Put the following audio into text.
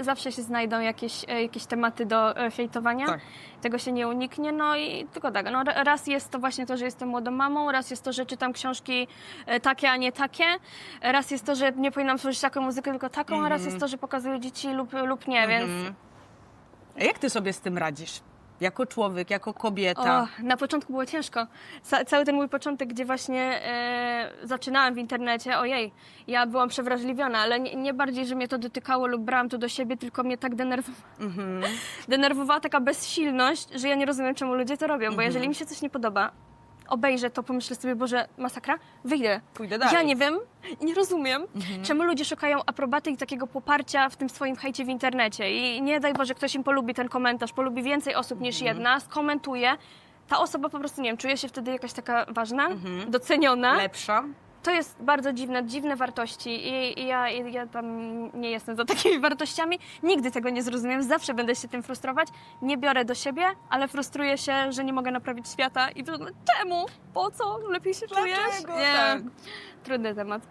Zawsze się znajdą jakieś, e, jakieś tematy do e, hejtowania. Tak. Tego się nie uniknie. No i tylko tak. No, ra- raz jest to właśnie to, że jestem młodą mamą, raz jest to, że czytam książki e, takie, a nie takie. Raz jest to, że nie powinnam słuchać taką muzykę, tylko taką, a raz jest to, że pokazuję dzieci lub, lub nie, więc A jak ty sobie z tym radzisz? Jako człowiek, jako kobieta. O, na początku było ciężko. Ca- cały ten mój początek, gdzie właśnie e, zaczynałam w internecie, ojej, ja byłam przewrażliwiona, ale nie, nie bardziej, że mnie to dotykało lub brałam to do siebie, tylko mnie tak denerwowała. Denerwowała taka bezsilność, że ja nie rozumiem, czemu ludzie to robią, bo jeżeli mi się coś nie podoba, obejrzę to, pomyślę sobie, Boże, masakra, wyjdę. Pójdę dalej. Ja nie wiem i nie rozumiem, czemu ludzie szukają aprobaty i takiego poparcia w tym swoim hejcie w internecie. I nie daj Boże, ktoś im polubi ten komentarz, polubi więcej osób niż jedna, skomentuje. Ta osoba po prostu, nie wiem, czuje się wtedy jakaś taka ważna, doceniona. Lepsza. To jest bardzo dziwne, dziwne wartości i, i ja, i ja tam nie jestem za takimi wartościami. Nigdy tego nie zrozumiem, zawsze będę się tym frustrować. Nie biorę do siebie, ale frustruję się, że nie mogę naprawić świata i to, no, czemu? Po co? Lepiej się czujesz? Dlaczego? Nie. Tak. Trudny temat.